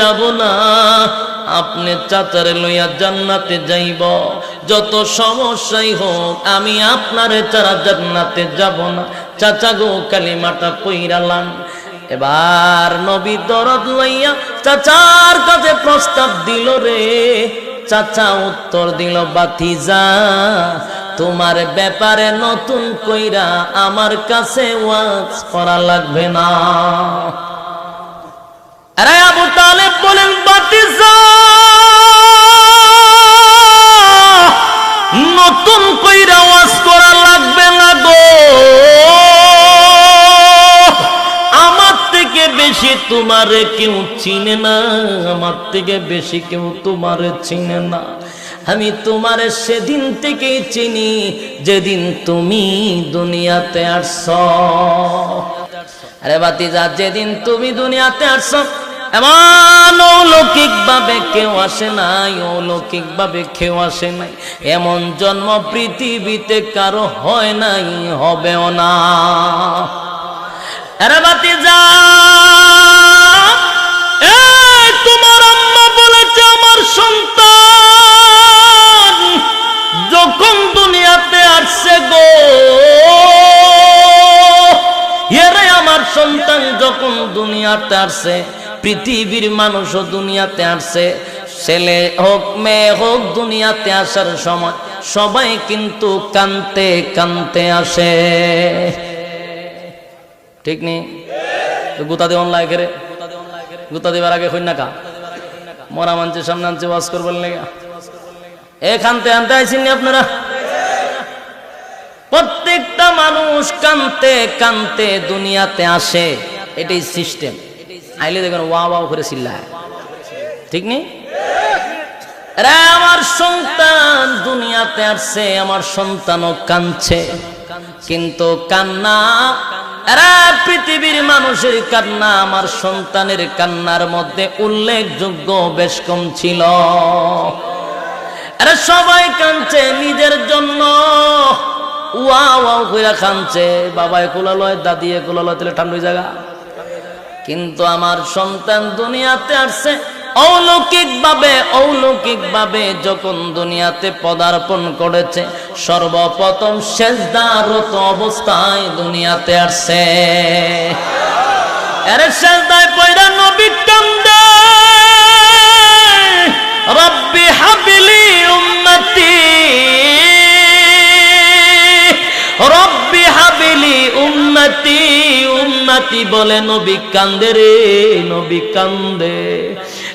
যাব না। আপনি চাচারে লইয়া জান্নাতে যাইব। যত সমস্যাই হোক, আমি আপনারে ছাড়া জান্নাতে যাব না। চাচা গো, কালিমাটা পইরালাম এবার নবী দরদ লইয়া চাচার কাছে প্রস্তাব দিল রে। চাচা উত্তর দিল বাতিজা তোমার ব্যাপারে নতুন কইরা আমার কাছে ওয়াজ করা লাগবে না। থেকে বেশি তোমারে কেউ চিনে না, আমার থেকে বেশি কেউ তোমারে চিনে না। আমি তোমারে সেদিন থেকেই চিনি, যেদিন তুমি দুনিয়াতে আসছ। আরে বাতিজা যেদিন তুমি দুনিয়াতে আসছ, এমন অলৌকিক ভাবে কেউ আসে নাই অলৌকিক ভাবে কেউ আসে নাই। এমন জন্ম পৃথিবীতে কারও হয় নাই, হবেও না। বাতিজা এই তোমার আম্মা বলেছে আমার সন্তান যখন দুনিয়াতে আসছে গো, এরে আমার সন্তান যখন দুনিয়াতে আসছে, পৃথিবীর মানুষও দুনিয়াতে আসছে, ছেলে হোক, মেয়ে হোক, দুনিয়াতে আসার সময় সবাই কিন্তু কানতে কানতে আসে। ঠিক নেই গুতা দেওয়ান লাগে রে গুতা দেবার আগে হই না কা? মরা মানছে সামনে আনছে, ওয়াজ করবেন লেগা। এখানতে আনতে আইসিনি আপনারা? প্রত্যেকটা মানুষ কানতে কানতে দুনিয়াতে আসে, এটাই সিস্টেম আইলে দেখবেন ওয়া ওয়া করে চিল্লায়। ঠিক নেই আমার সন্তান দুনিয়াতে আসছে, আমার সন্তানও কানছে। কিন্তু কান্না এরা পৃথিবীর মানুষের কান্না, আমার সন্তানের কান্নার মধ্যে উল্লেখযোগ্য বেশ কম ছিল। সবাই কানছে নিজের জন্য। ওয়া ওয়াও কইরা কানছে বাবায় কোলা দাদিয়ে কোলা লয় তাহলে ঠান্ডা জায়গা কিন্তু আমার সন্তান দুনিয়াতে আসছে। অলৌকিক ভাবে অলৌকিক ভাবে যখন দুনিয়াতে পদার্পণ করেছে, সর্বপ্রথম শেষদারত অবস্থায় দুনিয়াতে আসছে। আরে সেজদায় পয়রা নবী কান্দে। রব্বি হাবিলি উম্মতি। রব্বি হাবিলি উম্মতি। উম্মতি বলে নবী কান্দে রে, নবী কান্দে।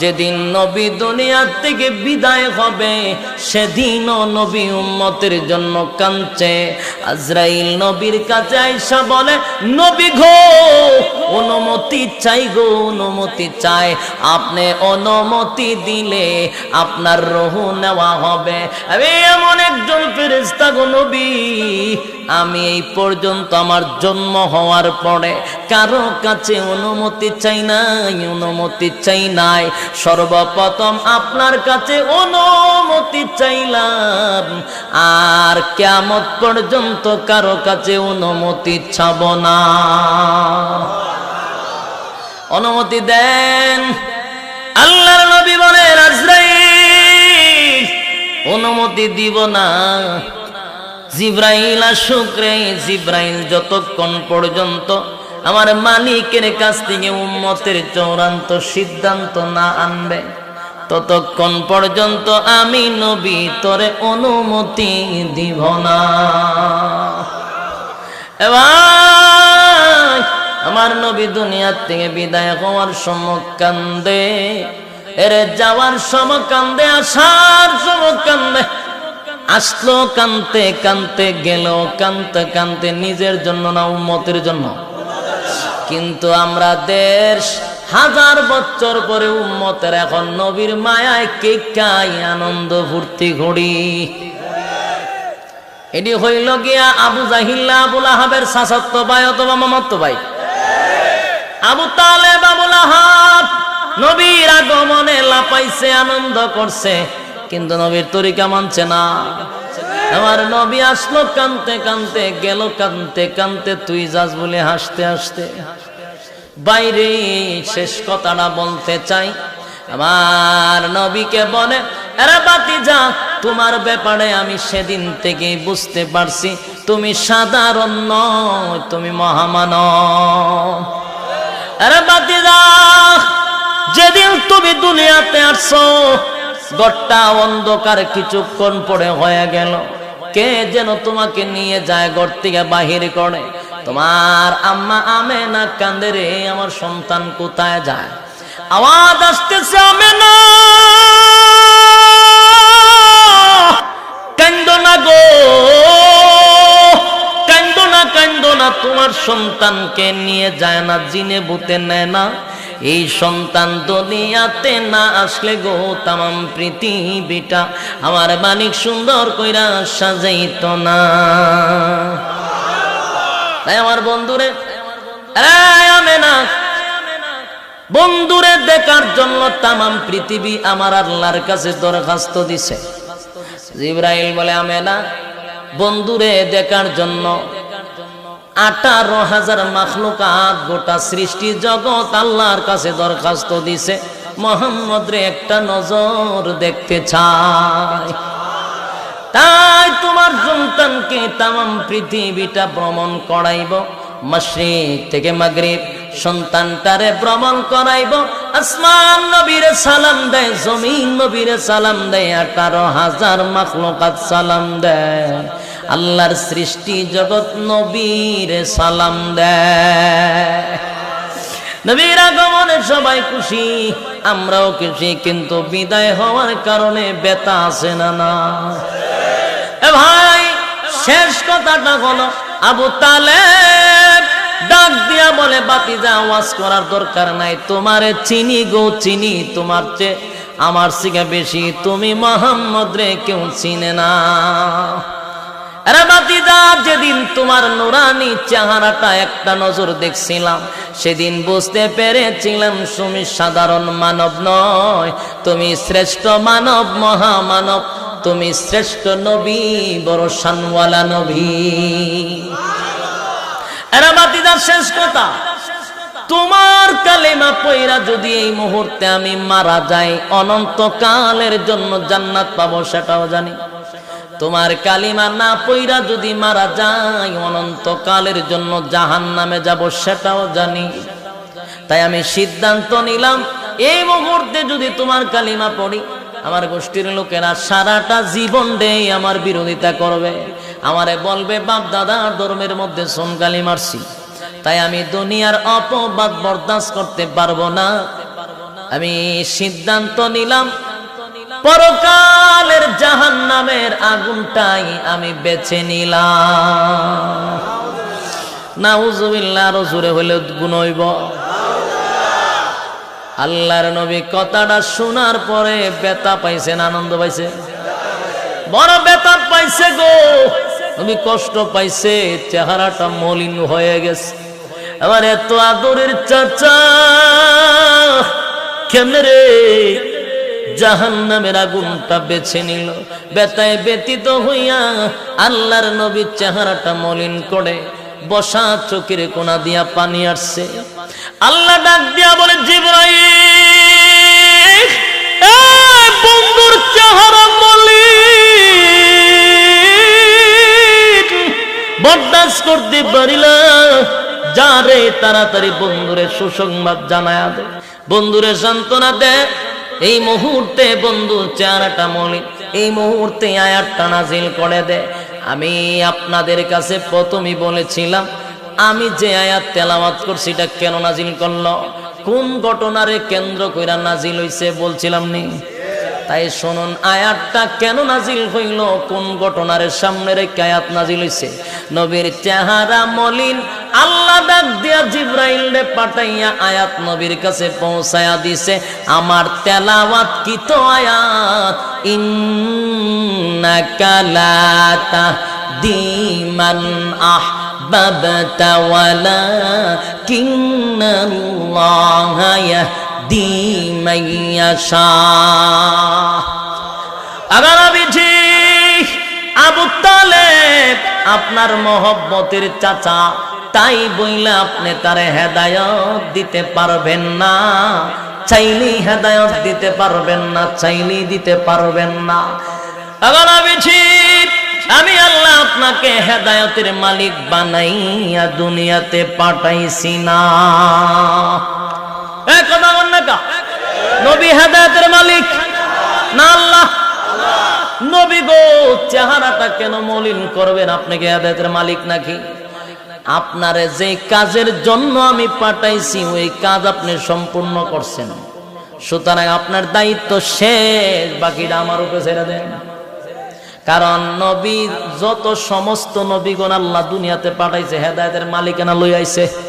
যেদিন নবী দুনিয়ার থেকে বিদায় হবে, সেদিনও নবী উম্মতের জন্য কাঁদছে। আজরাইল নবীর কাছে আইসা বলে, নবী ঘো অনুমতি চাই গো, অনুমতি চাই। আপনি অনুমতি দিলে আপনার রহু নেওয়া হবে। আমি এমন একজন ফেরেস্তা গো নবী। আমি এই পর্যন্ত আমার জন্ম হওয়ার পরে কারও কাছে অনুমতি চাই নাই, অনুমতি চাই নাই। সর্বপ্রথম আপনার কাছে অনুমতি চাইলাম। আর কেমত পর্যন্ত কারও কাছে অনুমতি ছাব না। অনুমতি দেন। আল্লাহর নবী বলেন, আজরাইল, অনুমতি দিব না। জিব্রাইল, আসুক রে, জিব্রাইল, যতক্ষণ পর্যন্ত আমার মালিকের কাছ থেকে উম্মতের চূড়ান্ত সিদ্ধান্ত না আনবে। ততক্ষণ পর্যন্ত আমি নবী তরে অনুমতি দিব না। আমার নবী দুনিয়ার থেকে বিদায় হওয়ার সময় কান্দে, এরে যাওয়ার সময় কান্দে, আসার সময় কান্দে, আসলো কানতে কানতে, গেল কানতে কানতে, নিজের জন্য না, উম্মতের জন্য। কিন্তু আমরা দেশ হাজার বছর পরে উম্মতের এখন নবীর মায়ায় কে কাই আনন্দ ফুর্তি ঘড়ি। এটি হইল গিয়া আবু জাহিল্লা, আবুল আহাবের শাসত্ব ভাই অথবা মামাত্ম ভাই। আবু তালেব আবুল আহাব নবীর আগমনে লাপাইছে আনন্দ করছে, কিন্তু নবীর তরিকা মানছে না। আমার নবী আসলো কানতে কানতে, গেল কানতে কানতে, তুই যাস বলে হাসতে হাসতে। বাইরে শেষ কথাটা বলতে চাই, আমার নবীকে বলে এরা বাতি যা তোমার ব্যাপারে আমি সেদিন থেকেই বুঝতে পারছি, তুমি সাধারণ নয় তুমি মহামান বাতি যা যেদিন তুমি দুনিয়াতে আসছো গড়টা অন্ধকার কিছুক্ষণ পরে হয়ে গেল। কে যেন তোমাকে নিয়ে যায় ঘর থেকে বাহির করে? তোমার আম্মা আমে না কান্দে রে, আমার সন্তান কোথায় যায়? আওয়াজ আসতেছে আমে না কান্দ না গো! কান্দ না কান্দ না, তোমার সন্তানকে নিয়ে যায় না, জিনে বুতে নেয় না। এই সন্তান দুনিয়াতে না আসলে গো তামাম পৃথিবীটা। আমার মানিক সুন্দর কইরা সাজাইত না। তাই আমার বন্ধুরে আমেনা, বন্ধুরে দেখার জন্য তামাম পৃথিবী আমার আল্লাহর কাছে দরখাস্ত দিছে। জিব্রাইল বলে, আমেনা, বন্ধুরে দেখার জন্য আঠারো হাজার মাখলুকাত গোটা সৃষ্টি জগৎ আল্লাহর কাছে দরখাস্ত দিছে। মোহাম্মদ রে একটা নজর দেখতে চায় তাই তোমার সন্তানকে তামাম পৃথিবীটা ভ্রমণ করাইব। মশরিক থেকে মাগরিব সন্তানটারে ভ্রমণ করাইব। আসমান নবীরে সালাম দেয়, জমিন নবীরে সালাম দেয়, আঠারো হাজার মাখলুকাত সালাম দেয়। আল্লাহর সৃষ্টি জগৎ নবীর সালাম দেয়। আগমনে সবাই খুশি, আমরাও খুশি, কিন্তু বিদায় হওয়ার কারণে বেতা আছে না না। ভাই, শেষ কথাটা হলো, আবু তালে ডাক দিয়া বলে বাতি যা ওয়াজ করার দরকার নাই। তোমারে চিনি গো, চিনি তোমার চেয়ে আমার থেকে বেশি। তুমি মোহাম্মদ রে কেউ চিনে না। যেদিন তোমার নুরানি চেহারাটা একটা নজর দেখছিলাম, সেদিন বুঝতে পেরেছিলাম তুমি সাধারণ মানব নয়, তুমি শ্রেষ্ঠ মানব, মহামানব, তুমি শ্রেষ্ঠ নবী, বড় শানওয়ালা নবী। এরা বাতিদার, শেষ কথা, তোমার কালেমা পয়রা যদি এই মুহূর্তে আমি মারা যাই, অনন্তকালের জন্য জান্নাত পাবো, সেটাও জানি। তোমার কালিমা না পইরা যদি মারা যায়, অনন্তকালের জন্য জাহান নামে যাব সেটাও জানি। তাই আমি সিদ্ধান্ত নিলাম, এই মুহূর্তে যদি তোমার কালিমা পড়ি, আমার গোষ্ঠীর লোকেরা সারাটা জীবন দেই আমার বিরোধিতা করবে। আমারে বলবে, বাপ দাদা, ধর্মের মধ্যে সোনকালি মারছি। তাই আমি দুনিয়ার অপবাদ বরদাস্ত করতে পারব না। আমি সিদ্ধান্ত নিলাম পরকালের জাহান নামের আগুনটাই আমি বেছে নিলাম। নাউজুবিল্লাহ জোরে হইলে গুণ হইব। আল্লাহর নবী কথাটা শোনার পরে বেতা পাইছেন আনন্দ পাইছে? বড় বেতা পাইছে গো। নবী কষ্ট পাইছে, চেহারাটা মলিন হয়ে গেছে। আমার এত আদরের চাচা, কেমনে রে? জাহান নামের আগুনটা বেছে নিল। বেতায় ব্যতীত হইয়া আল্লাহর নবীর চেহারাটা মলিন করে বসা চোখের কোনা দিয়া পানি আসছে। আল্লাহ ডাক দিয়া বলে, জিব্রাইল বন্ধুর চেহারা মলিন। বরদাস্ত করতে পারিলা যারে তাড়াতাড়ি বন্ধুরে সুসংবাদ জানায়া দে। বন্ধুরে সান্ত্বনা দে। এই মুহূর্তে বন্ধু চেহারাটা মলিন। এই মুহূর্তে আয়াতটা নাজিল করে দে। আমি আপনাদের কাছে প্রথমই বলেছিলাম, আমি যে আয়াত তেলাওয়াত করছি এটা কেন নাজিল করল? কোন ঘটনারে কেন্দ্র কইরা নাজিল হইছে বলছিলাম নি? তাই শুনুন আয়াতটা কেন নাজিল হইল কোন ঘটনার সামনে রেখে আয়াত নাজিল হইছে নবীর চেহারা মলিন আল্লাহ ডাক দিয়া জিব্রাইল রে পাঠাইয়া আয়াত নবীর কাছে পৌঁছায়া দিছে আমার তেলাওয়াত কি তো আয়াত ইন্নাকা লা দিমান আহ أحببت ولكن الله يهدي আপনার মহব্বতের চাচা, তাই বইলে আপনি তারে হেদায়ত দিতে পারবেন না। চাইলেই হেদায়ত দিতে পারবেন না, চাইলেই দিতে পারবেন না। আমি আল্লাহ আপনাকে হেদায়তের মালিক বানাইয়া দুনিয়াতে পাঠাইছি না। এ কথা? নবী হেদায়তের মালিক। না আল্লাহ। নবী গো, চেহারাটা কেন মলিন করবেন আপনাকে হেদায়তের মালিক নাকি? আপনারে যে কাজের জন্য আমি পাঠাইছি, ওই কাজ আপনি সম্পূর্ণ করছেন। সুতরাং আপনার দায়িত্ব শেষ, বাকিটা আমার উপরে ছেড়ে দেন। কারণ নবী, যত সমস্ত নবীগণ আল্লাহ দুনিয়াতে পাঠাইছে, হেদায়তের মালিকানা লই আইছে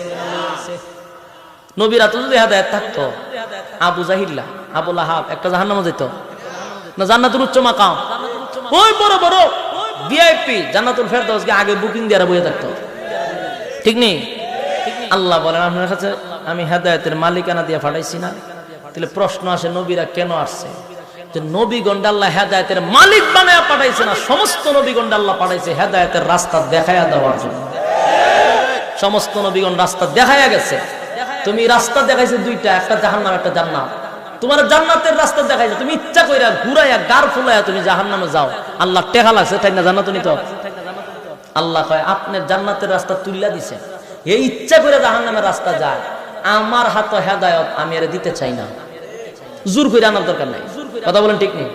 নবীরা তো যদি হেদায়ত থাকতো, আবু জাহিল্লা, আবু লাহাব, একটা জাহান্নামে যেত। না, জান্নাতুল উচ্চ মাকাম। ওই বড় বড় ভিআইপি জান্নাতুল ফেরদৌস আগে বুকিং দিয়ে বইয়ে থাকতো। ঠিক নেই? আল্লাহ বলেন, আপনার কাছে আমি হেদায়তের মালিকানা দিয়ে পাঠাইছি না। তাহলে প্রশ্ন আসে, নবীরা কেন আসছে? যে নবীগণ আল্লাহ হেদায়তের মালিক বানায় পাঠাইছে না? সমস্ত নবীগণ আল্লাহ পাঠাইছে হেদায়তের রাস্তা দেখাইয়া দেওয়ার জন্য। সমস্ত নবীগণ রাস্তা দেখাইয়া গেছে। তুমি রাস্তা দেখাইছে দুইটা, একটা জাহান্নাম, একটা জান্নাত। তোমার জান্নাতের রাস্তা দেখাইছে, তুমি ইচ্ছা কইরা ঘুরাইয়া, গার ফুলাইয়া তুমি জাহান্নামে যাও। আল্লাহ টেকা লাগছে তাই না জান্নাত নিত আল্লাহ কয়, আপনি জান্নাতের রাস্তা তুল্লা দিছে এই ইচ্ছা করে জাহান্নামের রাস্তা যায়। আমার হাত হেদায়ত, আমি এর দিতে চাই না। জোর করে আনার দরকার নাই। কথা বলেন ঠিক নেই?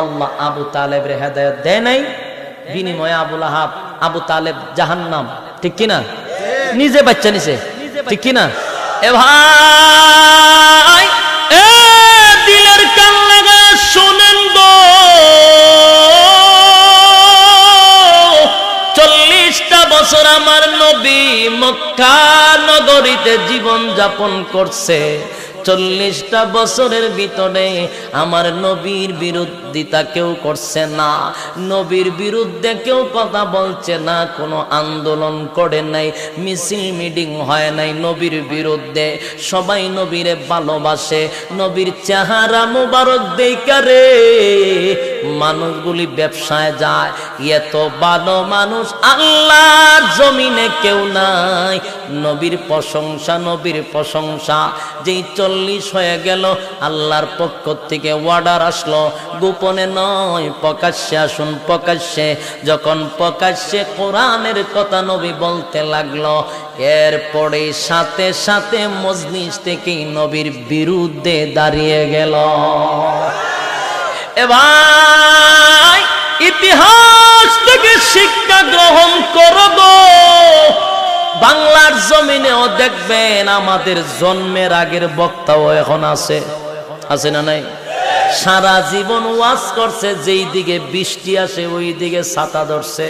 আল্লাহ আবু তালেবের হেদায়ত দেয় নাই। বিনিময়ে আবুল আহাব, আবু তালেব জাহান্নাম, ঠিক কিনা? নিজে বাচ্চা নিছে। ঠিক কিনা? এ ভাই এ দিলের কান লাগা শোনেন গো। চল্লিশটা বছর আমার নবী মক্কা নগরীতে জীবন যাপন করছে। চল্লিশটা বছরের ভিতরে আমার নবীর বিরোধিতা কেউ করছে না। নবীর বিরুদ্ধে কেউ কথা বলছে না, কোনো আন্দোলন করে নাই, মিছিল, মিটিং হয় নাই নবীর বিরুদ্ধে। সবাই নবীরে ভালোবাসে, নবীর চেহারা মুবারক দেইকারে মানুষগুলি ব্যবসায় যায়, এত ভালো মানুষ আল্লাহর জমিনে কেউ নাই। নবীর প্রশংসা নবীর প্রশংসা। যেই চল্লিশ হয়ে গেল, আল্লাহর পক্ষ থেকে অর্ডার আসলো। গোপনে নয়, প্রকাশ্যে আসুন, প্রকাশ্যে। যখন প্রকাশ্যে কোরআনের কথা নবী বলতে লাগল, এরপরে সাথে সাথে মজলিস থেকেই নবীর বিরুদ্ধে দাঁড়িয়ে গেল। এ ভাই ইতিহাস থেকে শিক্ষা গ্রহণ করব বাংলার জমিনেও দেখবেন আমাদের জন্মের আগের বক্তাও এখন আছে। আছে না নাই? সারা জীবন ওয়াজ করছে, যেই দিকে বৃষ্টি আসে, ওই দিকে ছাতা ধরছে।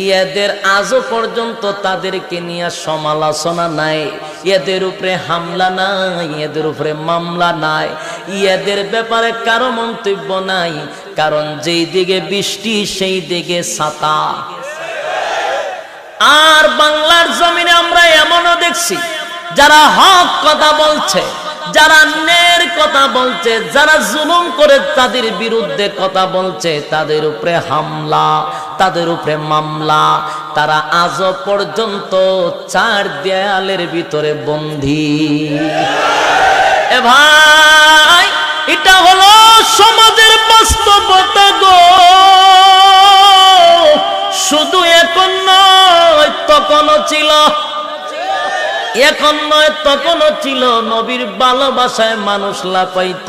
ইয়াদের আজও পর্যন্ত তাদেরকে নিয়ে সমালোচনা নাই। এদের উপরে হামলা নাই, এদের উপরে মামলা নাই। এদের ব্যাপারে কারও মন্তব্য নাই, কারণ যেই দিকে বৃষ্টি, সেই দিকে ছাতা। আর বাংলার জমিনে আমরা এমনও দেখছি, যারা হক কথা বলছে যারা নের কথা বলছে, যারা জুলুম করে তাদের বিরুদ্ধে কথা বলছে, তাদের উপরে হামলা, তাদের উপরে মামলা, তারা আজও পর্যন্ত চার দেয়ালের ভিতরে বন্দী। এ ভাই, এটা হলো সমাজের বাস্তবতা এখন নয় তখনও ছিল নবীর ভালোবাসায় মানুষ লাপাইত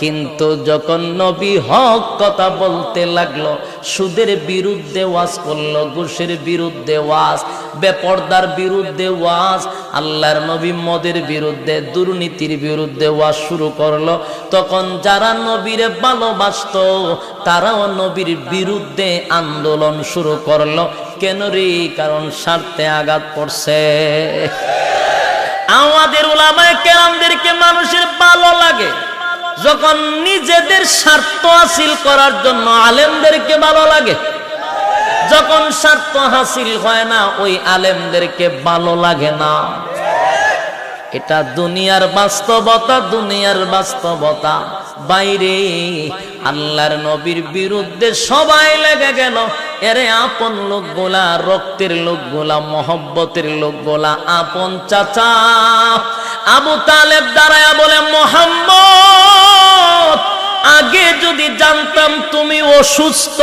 কিন্তু যখন নবী হক কথা বলতে লাগল, সুদের বিরুদ্ধে ওয়াজ করল, ঘুষের বিরুদ্ধে ওয়াজ, বেপর্দার বিরুদ্ধে ওয়াজ, আল্লাহর নবী মদের বিরুদ্ধে, দুর্নীতির বিরুদ্ধে ওয়াজ শুরু করল। তখন যারা নবীরে ভালোবাসত, তারাও নবীর বিরুদ্ধে আন্দোলন শুরু করল। কেন রে? কারণ স্বার্থে আঘাত পড়ছে। আমাদের ওলামায় কেরামদেরকে মানুষের ভালো লাগে। যখন নিজেদের স্বার্থ হাসিল করার জন্য আলেমদেরকে ভালো লাগে, যখন স্বার্থ হাসিল হয় না, ওই আলেমদেরকে ভালো লাগে না। এটা দুনিয়ার বাস্তবতা দুনিয়ার বাস্তবতা। বাইরে আল্লাহর নবীর বিরুদ্ধে সবাই লেগে গেল। এরে আপন লোকগুলা, রক্তের লোকগুলা, মহব্বতের লোকগুলা, আপন চাচা। আবু তালেব দাঁড়ায়া বলে, মোহাম্মদ! আগে যদি জানতাম তুমি অসুস্থ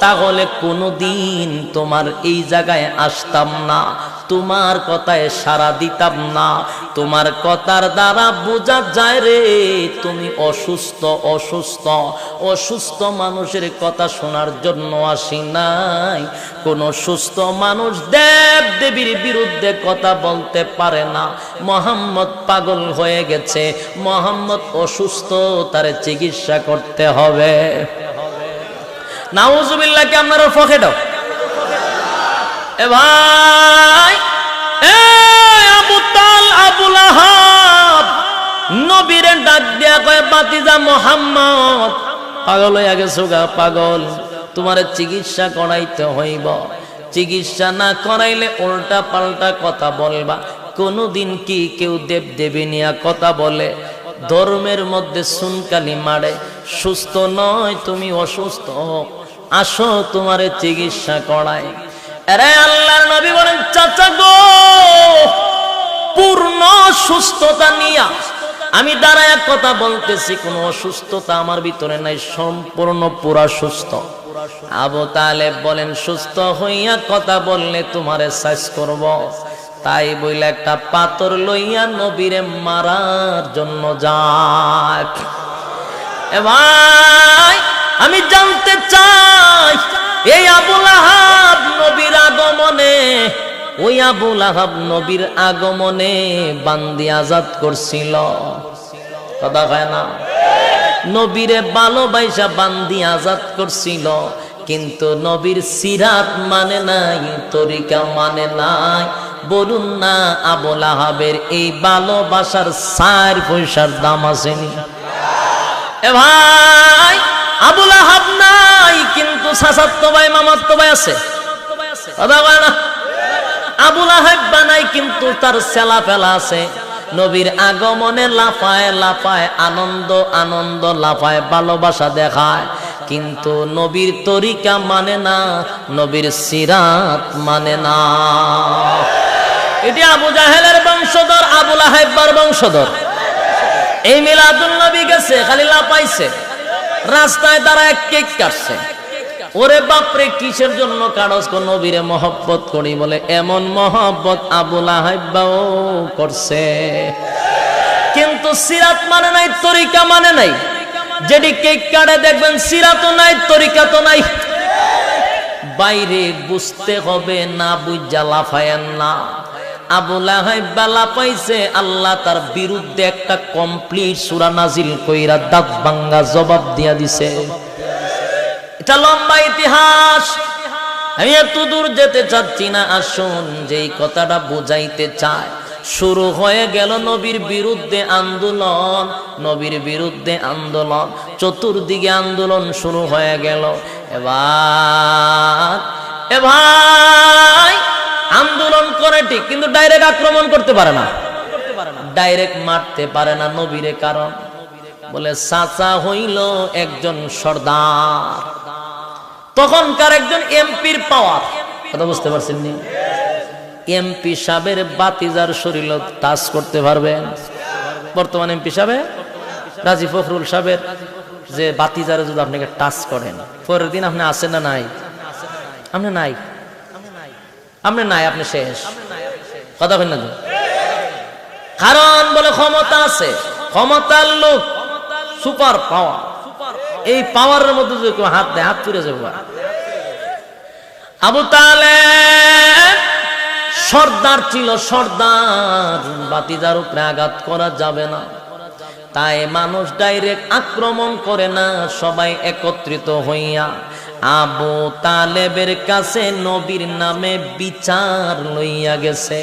তাহলে কোনোদিন তোমার এই জায়গায় আসতাম না। তোমার কথায় সারা দিতাম না। তোমার কথার দ্বারা বোঝা যায় রে, তুমি অসুস্থ অসুস্থ। অসুস্থ মানুষের কথা শোনার জন্য আসি নাই। কোন সুস্থ মানুষ দেব দেবীর বিরুদ্ধে কথা বলতে পারে না। মোহাম্মদ পাগল হয়ে গেছে। মোহাম্মদ অসুস্থ, তার চিকিৎসা করতে হবে। নাউজুবিল্লাহ কি আপনার এ ভাই আবুল আহাব ডাক দিয়া কয়, বাতিজা মোহাম্মদ, পাগল হইয়া গেছো গা, পাগল। তোমার চিকিৎসা করাইতে হইব। চিকিৎসা না করাইলে উল্টা পাল্টা কথা বলবা। কোনদিন কি কেউ দেব দেবী নিয়া কথা বলে? ধর্মের মধ্যে সুনকালি মারে, সুস্থ নয়, তুমি অসুস্থ। আসো তোমারে চিকিৎসা করায় আরে আল্লাহর নবী বলেন, চাচা গো, পূর্ণ সুস্থতা নিয়া আমি দাঁড়ায় কথা বলতেছি, কোনো অসুস্থতা আমার ভিতরে নাই, সম্পূর্ণ পুরা সুস্থ। আবু তালেব বলেন, সুস্থ হইয়া কথা বললে তোমারে সাইজ করব। তাই বইলে একটা পাথর লইয়া নবীরে মারার জন্য এ ভাই আমি জানতে চাই, এই আবুল আহাব নবীর আগমনে, ওই আবুল আহাব নবীর আগমনে বান্দি আজাদ করছিল। কথা হয় না? নবীরে ভালোবাসা বান্দি আজাদ করছিল, কিন্তু নবীর সিরাত মানে নাই, তরিকা মানে নাই। বলুন না আবুল আহাবের এই ভালোবাসার সার পয়সার দাম আসেনি? এ ভাই আবুল আহাব নাই, কিন্তু সাসাত্ত ভাই মামাত্ত ভাই আছে। আবুল আহাব বানাই, কিন্তু তার সেলা ফেলা আছে। নবীর আগমনে লাফায় লাফায় আনন্দ আনন্দ লাফায় ভালোবাসা দেখায়। কিন্তু নবীর তরিকা মানে না, নবীর সিরাত মানে না। এটি আবু জাহেলের বংশধর আবুল আহেব্বার বংশধর। এই মিলাদুল নবী গেছে, খালি লাপাইছে রাস্তায় তারা এক কেক কাটছে। ওরে বাপরে, কিসের জন্য কারস কোন নবীরে মহব্বত করি বলে? এমন মহব্বত আবুল আহাইবাও করছে। কিন্তু সিরাত মানে নাই, তরিকা মানে নাই। যেটি কেক কাটে দেখবেন, সিরাতও নাই তরিকা তো নাই। বাইরে বুঝতে হবে, না বুঝা লাফায়েন না। আবুল বালা পাইছে, আল্লাহ তার বিরুদ্ধে একটা কমপ্লিট সুরা নাজিল কইরা দাঁত ভাঙ্গা জবাব দিয়া দিছে। এটা লম্বা ইতিহাস। আমি এত দূর যেতে চাচ্ছি না, আসুন যেই কথাটা বুঝাইতে চায় শুরু হয়ে গেল নবীর বিরুদ্ধে আন্দোলন, নবীর বিরুদ্ধে আন্দোলন, চতুর্দিকে আন্দোলন শুরু হয়ে গেল। এবার এ ভাই আন্দোলন করে ঠিক, কিন্তু ডাইরেক্ট আক্রমণ করতে পারে না। ডাইরেক্ট মারতে পারে না নবীরে কারণ। বলে, চাচা হইল একজন সর্দার। তখনকার একজন এমপির পাওয়ার কথা বুঝতে পারছেন নি? এমপি সাহেবের বাতিজার শরীর তাস করতে পারবেন বর্তমান এমপি সাহেব, রাজী ফখরুল সাহেবের যে বাতিজারে যদি আপনাকে টাচ করেন, পরের দিন আপনি আসেন না নাই? আপনি নাই? আপনি নাই, আপনি শেষ। কথা বলেন না কারণ বলে ক্ষমতা আছে। ক্ষমতার লোক সুপার পাওয়ার। এই পাওয়ারের মধ্যে যদি কেউ হাত দেয়, হাত তুলে যাব আবু তালে সর্দার ছিল, সর্দার। বাতিদার উপরে আঘাত করা যাবে না। তাই মানুষ ডাইরেক্ট আক্রমণ করে না, সবাই একত্রিত হইয়া আবু তালেবের কাছে নবীর নামে বিচার লইয়া গেছে।